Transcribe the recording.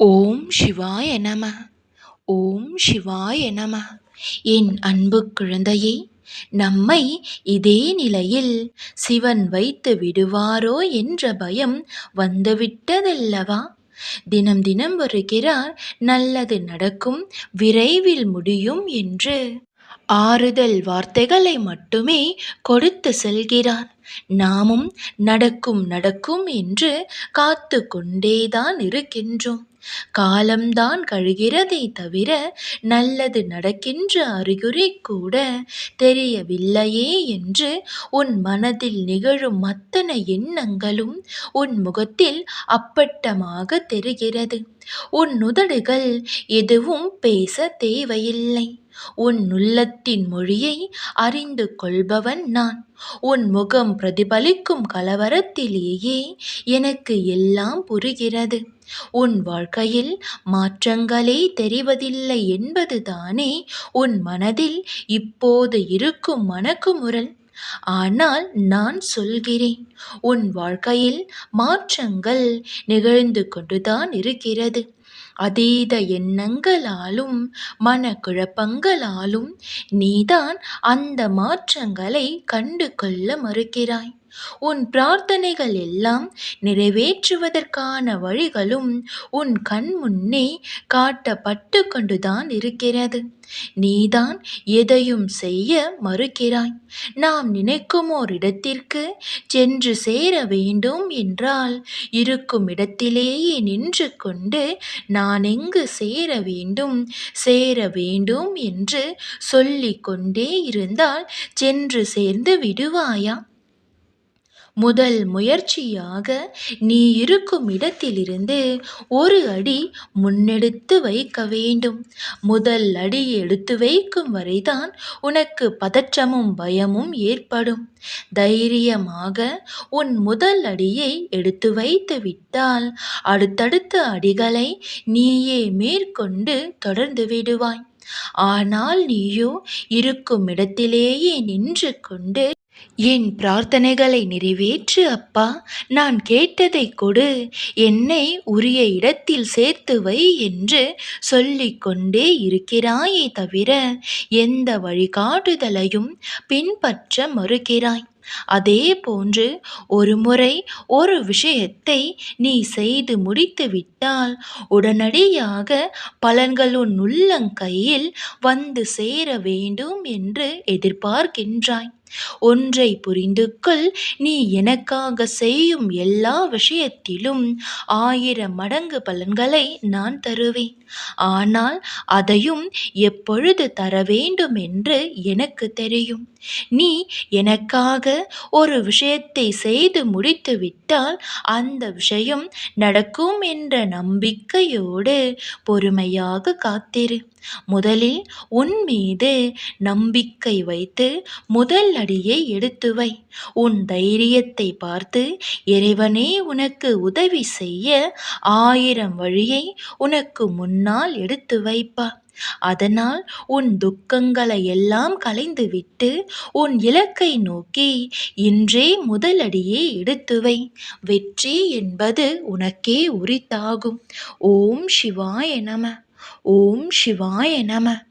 ஓம் சிவாய நம. ஓம் சிவாய நம. என் அன்பு குழந்தையே நம்மை இதே நிலையில் சிவன் வைத்து விடுவாரோ என்ற பயம் வந்துவிட்டதல்லவா? தினம் தினம் வருகிறார் நல்லது நடக்கும் விரைவில் முடியும் என்று ஆறுதல் வார்த்தைகளை மட்டுமே கொடுத்து செல்கிறார். நாமும் நடக்கும் நடக்கும் என்று காத்து கொண்டேதான் இருக்கின்றோம். காலம்தான் கழிகிறதே தவிர நல்லது நடக்கின்ற அறிகுறி கூட தெரியவில்லையே என்று உன் மனதில் நிகழும் அத்தனை எண்ணங்களும் உன் முகத்தில் அப்பட்டமாக தெரிகிறது. உன் உதடுகள் எதுவும் பேச தேவையில்லை. உன் உள்ளத்தின் மொழியை அறிந்து கொள்பவன் நான். உன் முகம் பிரதிபலிக்கும் கலவரத்திலேயே எனக்கு எல்லாம் புரிகிறது. உன் வாழ்க்கையில் மாற்றங்களே தெரிவதில்லை என்பதுதானே உன் மனதில் இப்போது இருக்கும் மனக்குமுறல். ஆனால் நான் சொல்கிறேன் உன் வாழ்க்கையில் மாற்றங்கள் நிகழ்ந்து கொண்டுதான் இருக்கிறது. அதீத எண்ணங்களாலும் மனக்குழப்பங்களாலும் நீதான் அந்த மாற்றங்களை கண்டு கொள்ள மறுக்கிறாய். உன் பிரார்த்தனைகள் எல்லாம் நிறைவேற்றுவதற்கான வழிகளும் உன் கண் முன்னே காட்டப்பட்டு கொண்டுதான் இருக்கிறது. நீதான் எதையும் செய்ய மறுக்கிறாய். நாம் நினைக்கும் ஓர் இடத்திற்கு சென்று சேர வேண்டும் என்றால் இருக்கும் இடத்திலேயே நின்று கொண்டு நான் எங்கு சேர வேண்டும் சேர வேண்டும் என்று சொல்லிக்கொண்டே இருந்தால் சென்று சேர்ந்து விடுவாயா? முதல் முயற்சியாக நீ இருக்கும் இடத்திலிருந்து ஒரு அடி முன்னெடுத்து வைக்க வேண்டும். முதல் அடி எடுத்து வைக்கும் வரைதான் உனக்கு பதற்றமும் பயமும் ஏற்படும். தைரியமாக உன் முதல் அடியை எடுத்து வைத்து விட்டால் அடுத்தடுத்த அடிகளை நீயே மேற்கொண்டு தொடர்ந்து விடுவாய். ஆனால் நீயோ இருக்கும் இடத்திலேயே நின்று கொண்டு என் பிரார்த்தனைகளை நிறைவேற்று அப்பா. நான் கேட்டதை கொடு. என்னை உரிய இடத்தில் சேர்த்து வை என்று சொல்லிக்கொண்டே இருக்கிறாயே தவிர எந்த வழிகாட்டுதலையும் பின்பற்ற மறுக்கிறாய். அதே போன்று ஒருமுறை ஒரு விஷயத்தை நீ செய்து முடித்துவிட்டால் உடனடியாக பலன்கள் உன் உள்ளங்கையில் வந்து சேர வேண்டும் என்று எதிர்பார்க்கின்றாய். ஒன்றை புரிந்து கொள் நீ எனக்காக செய்யும் எல்லா விஷயத்திலும் ஆயிரம் மடங்கு பலன்களை நான் தருவேன். ஆனால் அதையும் எப்பொழுது தர வேண்டும் என்று எனக்கு தெரியும். நீ எனக்காக ஒரு விஷயத்தை செய்து முடித்துவிட்டால் அந்த விஷயம் நடக்கும் என்ற நம்பிக்கையோடு பொறுமையாக காத்திரு. முதலில் உன் மீது நம்பிக்கை வைத்து முதல் அடியை எடுத்து வை. உன் தைரியத்தை பார்த்து இறைவனே உனக்கு உதவி செய்ய ஆயிரம் வழியை உனக்கு முன்னால் எடுத்து வைப்பா. அதனால் உன் துக்கங்களை எல்லாம் கலைந்துவிட்டு உன் இலக்கை நோக்கி இன்றே முதலடியே எடுத்துவை வெற்றி என்பது உனக்கே உரித்தாகும். ஓம் சிவாய நம. ஓம் சிவாய நம.